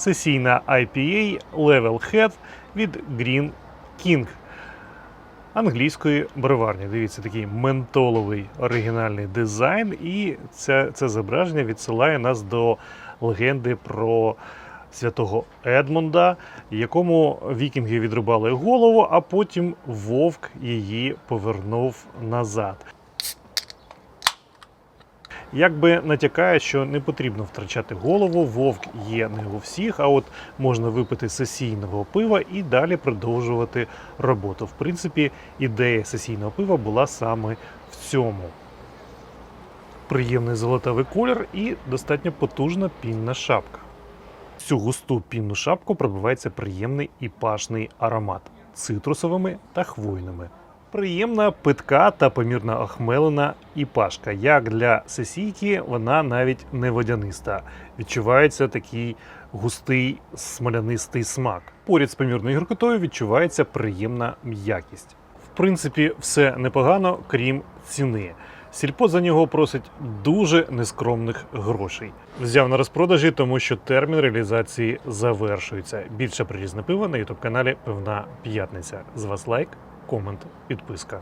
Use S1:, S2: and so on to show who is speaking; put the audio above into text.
S1: сесійна IPA Level Head від Green King англійської бреварні. Дивіться, такий ментоловий оригінальний дизайн, і це, це зображення відсилає нас до легенди про святого Едмунда, якому вікінги відрубали голову, а потім вовк її повернув назад. Якби натякає, що не потрібно втрачати голову, вовк є не у всіх, а от можна випити сесійного пива і далі продовжувати роботу. В принципі, ідея сесійного пива була саме в цьому. Приємний золотавий колір і достатньо потужна пінна шапка. Цю густу пінну шапку пробивається приємний і пашний аромат цитрусовими та хвойними. Приємна питка та помірно охмелена і пашка. Як для сесійки, вона навіть не водяниста. Відчувається такий густий смолянистий смак. Поряд з помірною гіркотою відчувається приємна м'якість. В принципі, все непогано, крім ціни. Сільпо за нього просить дуже нескромних грошей. Взяв на розпродажі, тому що термін реалізації завершується. Більше про різне пиво на ютуб каналі Пивна П'ятниця. З вас лайк, комент, підписка.